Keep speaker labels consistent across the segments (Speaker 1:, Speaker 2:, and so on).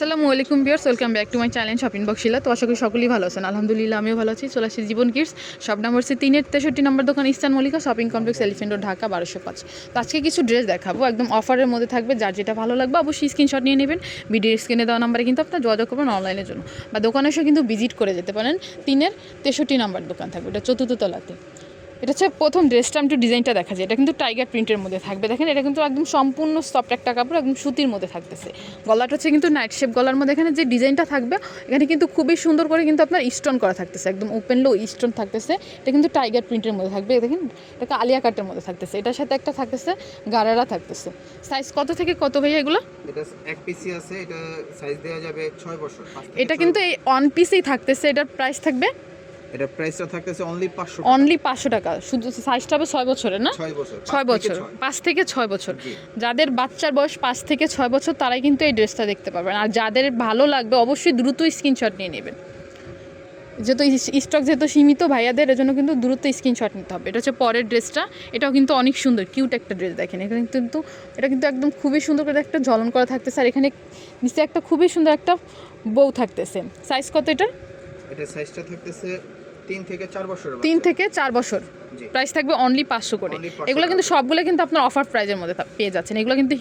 Speaker 1: আসসালামু আলাইকুম বিয়ার্স welcome back to my channel shopping বক্সিলা তো আশা করি সকলেই ভালো আছেন। আলহামদুলিল্লাহ, আমিও ভালো আছি। চলে আসছি জীবন কিডস সব নাম্বার সে তিনের তেষট্টি নম্বর দোকান eastern Mallika, shopping complex, elephant Dhaka, বারোশো পাঁচ। তো আজকে কিছু ড্রেস দেখাবো, একদম অফারের মধ্যে থাকবে, যার যেটা ভালো লাগবে অবশ্যই স্ক্রিনশট নিয়ে নেবেন। ভিডিও স্ক্রিনে দেওয়া নাম্বারে কিন্তু আপনার যোগাযোগ করবেন অনলাইনের জন্য। বা দোকানে এসে কিন্তু ভিজিট করে যেতে পারেন। তিনের তেষট্টি নম্বর দোকান থাকবে, এটা চতুর্থ তলাতে। এটা হচ্ছে প্রথম ড্রেসটা আমি একটু ডিজাইনটা দেখা যায় এটা কিন্তু টাইগার প্রিন্টের মধ্যে থাকবে। দেখেন এটা কিন্তু একদম সম্পূর্ণ সফট একটা কাপড় একদম সুতির মধ্যে থাকতেছে। গলাটা হচ্ছে কিন্তু নাইট শেপ গলার মধ্যে। এখানে যে ডিজাইনটা থাকবে এখানে কিন্তু খুবই সুন্দর করে কিন্তু আপনার স্টোন করা থাকতেছে। একদম ওপেন লো স্টোন থাকতেছে। এটা কিন্তু টাইগার প্রিন্টের মধ্যে থাকবে। দেখেন এটা আলিয়া কাটের মধ্যে থাকতেছে। এটার সাথে একটা থাকতেছে গারারা থাকতেছে। সাইজ কত থেকে কত ভাইয়া এগুলো?
Speaker 2: এটা
Speaker 1: কিন্তু এই অন পিসেই থাকতেছে। এটার প্রাইস থাকবে।
Speaker 2: এটা প্রাইসটা থাকতেছে অনলি পাঁচশো
Speaker 1: অনলি পাঁচশো টাকা। শুধু সাইজটা হবে ছয় বছরের না?
Speaker 2: ছয় বছর
Speaker 1: ছয়
Speaker 2: পাঁচ থেকে
Speaker 1: বছর।
Speaker 2: ছয়।
Speaker 1: থেকে ছয় বছর। যাদের বাচ্চার বয়স পাঁচ থেকে ছয় বছর তারাই কিন্তু এই ড্রেসটা দেখতে পারবেন। আর যাদের ভালো লাগবে অবশ্যই দ্রুত স্ক্রিনশট নিয়ে নেবেন। যেহেতু স্টক যেহেতু সীমিত ভাইয়াদের এজন্য কিন্তু দ্রুত স্ক্রিনশট নিতে হবে। এটা হচ্ছে পরের ড্রেসটা এটাও কিন্তু অনেক সুন্দর কিউট একটা ড্রেস দেখেন। এখানে কিন্তু এটা কিন্তু একদম খুবই সুন্দর করে একটা ঝলন করা থাকতেছে। আর এখানে নিচে একটা খুবই সুন্দর একটা বউ থাকতেছে। সাইজ কত এটা
Speaker 2: এটা সাইজটা থাকতেছে তিন থেকে চার বছরের
Speaker 1: তিন থেকে চার বছর। প্রাইস থাকবে অনলি পাঁচশো করে। এগুলো কিন্তু সবগুলো কিন্তু আপনার অফার প্রাইজের মধ্যে পেয়ে যাচ্ছেন। এগুলো কিন্তু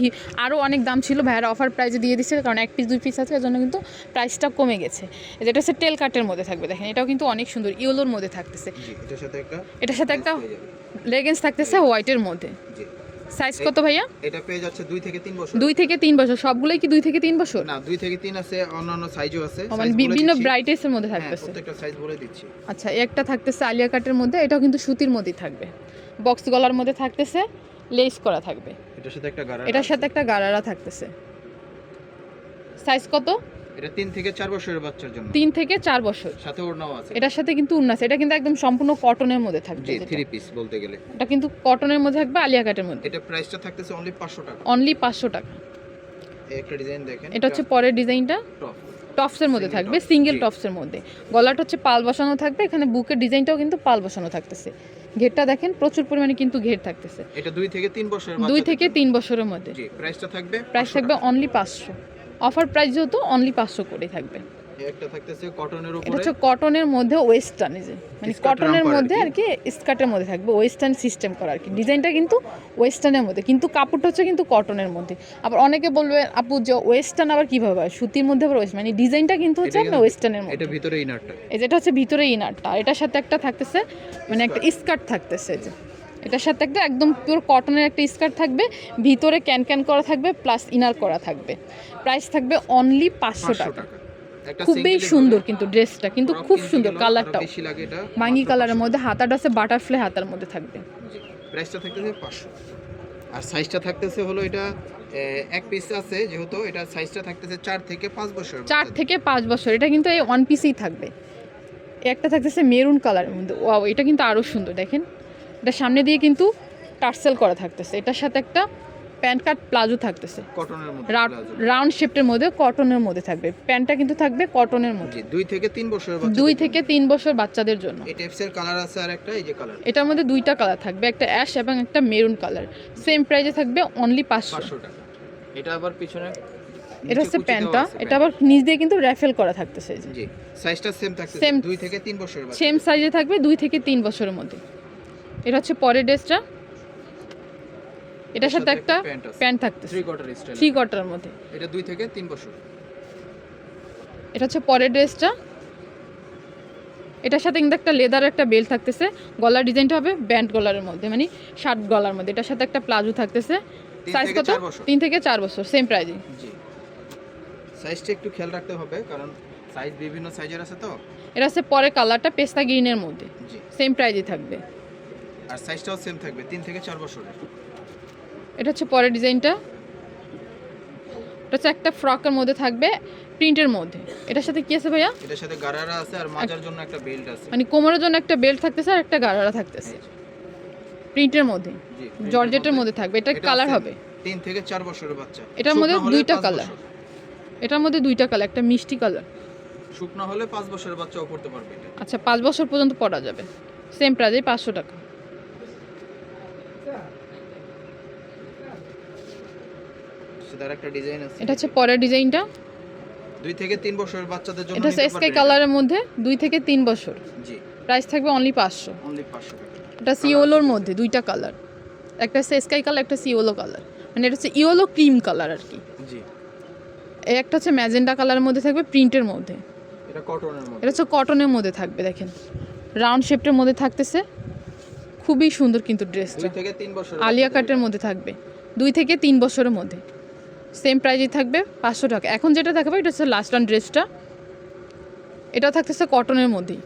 Speaker 1: আরও অনেক দাম ছিল। ভাইয়ারা অফার প্রাইজে দিয়ে দিচ্ছে কারণ এক পিস দুই পিস আছে জন্য কিন্তু প্রাইসটা কমে গেছে। যেটা হচ্ছে টেল কাটের মধ্যে থাকবে। দেখেন এটাও কিন্তু অনেক সুন্দর। ইয়েলোর মধ্যে থাকতেছে।
Speaker 2: এটার সাথে একটা।
Speaker 1: লেগেন্স থাকতেছে হোয়াইটের মধ্যে। সাইজ কত ভাইয়া?
Speaker 2: এটা পেয়ে যাচ্ছে দুই থেকে তিন বছর।
Speaker 1: দুই থেকে তিন বছর। সবগুলোই কি দুই থেকে তিন বছর?
Speaker 2: না দুই থেকে তিন আছে অন্যান্য সাইজও আছে।
Speaker 1: মানে বিভিন্ন
Speaker 2: দিচ্ছি।
Speaker 1: ব্রাইটেসের মধ্যে
Speaker 2: হ্যাঁ প্রত্যেকটা সাইজ বলে দিচ্ছি।
Speaker 1: আচ্ছা একটা থাকতেছে আলিয়া কাটের মধ্যে এটাও কিন্তু সুতির মধ্যেই থাকবে। বক্স গলার মধ্যে থাকতেছে লেস করা থাকবে।
Speaker 2: এটার সাথে একটা গাড়া
Speaker 1: এটার সাথে একটা গারারা থাকতেছে। সাইজ কত?
Speaker 2: এটা তিন থেকে চার বছরের বাচ্চার জন্য।
Speaker 1: তিন থেকে চার বছর।
Speaker 2: সাথে ওড়নাও আছে।
Speaker 1: এটার সাথে কিন্তু উন্নাস এটা কিন্তু একদম সম্পূর্ণ কটনের মধ্যে থাকবে
Speaker 2: জি
Speaker 1: যেটা।
Speaker 2: থ্রি পিস বলতে গেলে।
Speaker 1: এটা কিন্তু কটনের মধ্যে থাকবে আলিয়া কাটের মধ্যে।
Speaker 2: এটা প্রাইসটা থাকতেছে অনলি পাঁচশো টাকা।
Speaker 1: অনলি পাঁচশো টাকা।
Speaker 2: একটা ডিজাইন দেখেন।
Speaker 1: এটা হচ্ছে পরের ডিজাইনটা।
Speaker 2: টপ
Speaker 1: টপসের মধ্যে থাকবে সিঙ্গেল। টপসের মধ্যে। গলাটা হচ্ছে পাল বসানো থাকবে এখানে বুকের ডিজাইনটাও কিন্তু পাল বসানো থাকতেছে। ঘেরটা দেখেন প্রচুর পরিমাণে কিন্তু ঘের থাকতেছে।
Speaker 2: এটা দুই থেকে তিন বছরের
Speaker 1: দুই থেকে তিন বছরের মধ্যে।
Speaker 2: প্রাইসটা থাকবে
Speaker 1: প্রাইস থাকবে অনলি পাঁচশো। অফার প্রাইস যেহেতু অনলি পাঁচশো করে থাকবে।
Speaker 2: একটা থাকতেছে কটনের
Speaker 1: এটা হচ্ছে কটনের মধ্যে ওয়েস্টার্ন যে। মানে কটনের মধ্যে
Speaker 2: আর
Speaker 1: কি। স্কার্টের মধ্যে থাকবে ওয়েস্টার্ন সিস্টেম করা আর কি ডিজাইনটা কিন্তু ওয়েস্টার্নের মধ্যে কিন্তু কাপড়টা হচ্ছে কিন্তু কটনের মধ্যে। আবার অনেকে বলবে আপু যে ওয়েস্টার্ন আবার কীভাবে হয়? সুতির মধ্যে আবার ওয়েস্ট মানে ডিজাইনটা কিন্তু হচ্ছে আপনার ওয়েস্টার্নের মধ্যে।
Speaker 2: এটা ভিতরে ইনারটা
Speaker 1: এই যেটা হচ্ছে ভিতরে ইনারটা এটার সাথে একটা থাকতেছে মানে একটা স্কার্ট থাকতেছে যে। এটার সাথে একটা একদম পিওর কটনের একটা স্কার্ট থাকবে ভিতরে ক্যান ক্যান করা থাকবে প্লাস ইনার করা থাকবে। প্রাইস থাকবে অনলি পাঁচশো টাকা। খুবই সুন্দর কিন্তু ড্রেসটা কিন্তু খুব সুন্দর কালারটাও
Speaker 2: বেশি
Speaker 1: মাঙ্গি কালারের মধ্যে হাতাটা আছে বাটারফ্লাই হাতার মধ্যে থাকবে।
Speaker 2: 500 জি প্রাইসটা থাকতেছে পাঁচশো। আর সাইজটা থাকতেছে হলো এটা এক পিস আছে যেহেতু এটা সাইজটা থাকতেছে চার থেকে পাঁচ বছর
Speaker 1: চার থেকে পাঁচ বছর এটা কিন্তু এই ওয়ান পিসেই থাকবে। একটা থাকতেছে মেরুন কালারের মধ্যে। ওয়াও এটা কিন্তু আরও সুন্দর দেখেন। এটা সামনে দিয়ে কিন্তু টার্সেল করা থাকতেছে। এটার সাথে একটা প্যান্ট কাট প্লাজো থাকতেছে। রাউন্ড শেপটের মধ্যে কটনের মধ্যে থাকবে। প্যান্টটা কিন্তু থাকবে কটনের মধ্যে।
Speaker 2: দুই থেকে তিন বছর
Speaker 1: দুই থেকে তিন বছর বাচ্চাদের জন্য।
Speaker 2: কালার আছে আর একটা এই যে কালার
Speaker 1: এটার মধ্যে দুইটা কালার থাকবে একটা অ্যাশ এবং একটা মেরুন কালার সেম প্রাইসে থাকবে অনলি পাঁচশো।
Speaker 2: টাকা। এটা আবার পিছনে
Speaker 1: এটা হচ্ছে প্যান্টটা এটা আবার নিচ দিয়ে কিন্তু র্যাফেল করা থাকতেছে
Speaker 2: জি সাইজটা সেম থাকছে থেকে বছরের
Speaker 1: সেম সাইজে থাকবে দুই থেকে তিন বছরের মধ্যে। এটা হচ্ছে পরের ড্রেসটা। এটার সাথে একটা
Speaker 2: প্যান্ট
Speaker 1: থাকতে
Speaker 2: থ্রি কোয়ার্টার স্টাইল
Speaker 1: থ্রি কোয়ার্টারের মধ্যে।
Speaker 2: এটা দুই থেকে তিন বছর।
Speaker 1: এটা হচ্ছে পরের ড্রেসটা। এটার সাথে কিন্তু একটা লেদার একটা বেল্ট থাকতেছে। গলার ডিজাইনটা হবে ব্যান্ড গলারের মধ্যে মানে শার্ট গলার মধ্যে। এটার সাথে একটা প্লাজো থাকতেছে। সাইজ কত। তিন থেকে চার বছর সেম প্রাইজে
Speaker 2: জি। সাইজটা একটু খেয়াল রাখতে হবে কারণ সাইজ বিভিন্ন সাইজের আছে তো।
Speaker 1: এটা হচ্ছে পরের কালারটা পেস্তা গ্রিনের মধ্যে।
Speaker 2: জি।
Speaker 1: সেম প্রাইজে থাকবে।
Speaker 2: আর সাইজটাও সেম থাকবে তিন থেকে চার বছরের।
Speaker 1: এটা হচ্ছে পরের ডিজাইনটা। এটা হচ্ছে একটা ফ্রকের মধ্যে থাকবে প্রিন্টের মধ্যে। এটার সাথে কি আছে ভাইয়া?
Speaker 2: এটার সাথে গারারা আছে আর মাজার জন্য একটা বেল্ট আছে।
Speaker 1: মানে কোমরের জন্য একটা বেল্ট থাকতেছে আর একটা গারারা থাকতেছে। প্রিন্টের মধ্যে
Speaker 2: জি
Speaker 1: জর্জেটের মধ্যে থাকবে। এটা
Speaker 2: এটা
Speaker 1: কালার হবে।
Speaker 2: তিন থেকে চার বছরের বাচ্চা।
Speaker 1: এটার মধ্যে দুইটা কালার। এটার মধ্যে দুইটা কালার একটা মিষ্টি কালার
Speaker 2: শুকনো হলে পাঁচ বছরের বাচ্চাও পড়তে পারবে এটা।
Speaker 1: আচ্ছা পাঁচ বছর পর্যন্ত পড়া যাবে। সেম প্রাইজে পাঁচশো টাকা।
Speaker 2: সেটার একটা ডিজাইন আছে।
Speaker 1: এটা হচ্ছে পরের ডিজাইনটা।
Speaker 2: দুই থেকে তিন বছরের বাচ্চাদের জন্য
Speaker 1: এটা স্কাই কালারের মধ্যে দুই থেকে তিন বছর।
Speaker 2: জি।
Speaker 1: প্রাইস থাকবে অনলি পাঁচশো।
Speaker 2: অনলি পাঁচশো
Speaker 1: এটা সিওলোর মধ্যে দুইটা কালার একটা হচ্ছে স্কাই কালার একটা সিওলো কালার মানে এটা হচ্ছে ইওলো ক্রিম কালার আর কি।
Speaker 2: জি।
Speaker 1: একটা হচ্ছে ম্যাজেন্ডা কালারের মধ্যে থাকবে প্রিন্টের মধ্যে।
Speaker 2: এটা কটনের মধ্যে।
Speaker 1: এটা হচ্ছে কটনের মধ্যে থাকবে দেখেন। রাউন্ড শেপটের মধ্যে থাকতেছে। খুবই সুন্দর কিন্তু ড্রেসটা
Speaker 2: থেকে তিন বছর
Speaker 1: আলিয়া কাটের মধ্যে থাকবে। দুই থেকে তিন বছরের মধ্যে। সেম প্রাইজে থাকবে পাঁচশো টাকা। এখন যেটা দেখাবো এটা হচ্ছে লাস্ট অন ড্রেসটা এটা থাকতেছে কটনের মধ্যেই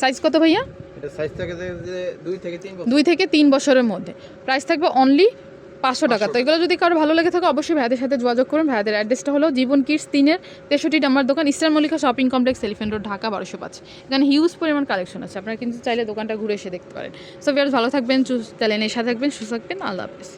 Speaker 1: সাইজ কত ভাইয়া?
Speaker 2: দুই থেকে তিন
Speaker 1: বছরের মধ্যে। প্রাইস থাকবে অনলি পাঁচশো টাকা। তো এগুলো যদি কারও ভালো লেগে থাকে অবশ্যই ভাইয়াদের সাথে যোগাযোগ করুন। ভাইয়াদের অ্যাড্রেসটা হলো জীবন কিডস তিনের তেষট্টি নাম্বার দোকান Eastern Mallika shopping complex elephant road Dhaka বারোশো পাঁচ। এখানে হিউজ পরিমাণ কালেকশন আছে। আপনারা কিন্তু চাইলে দোকানটা ঘুরে এসে দেখতে পারেন। সো ভালো থাকবেন চুজ চ্যানেলের সাথে থাকবেন সুস্থ থাকবেন। আল্লাহ হাফেজ।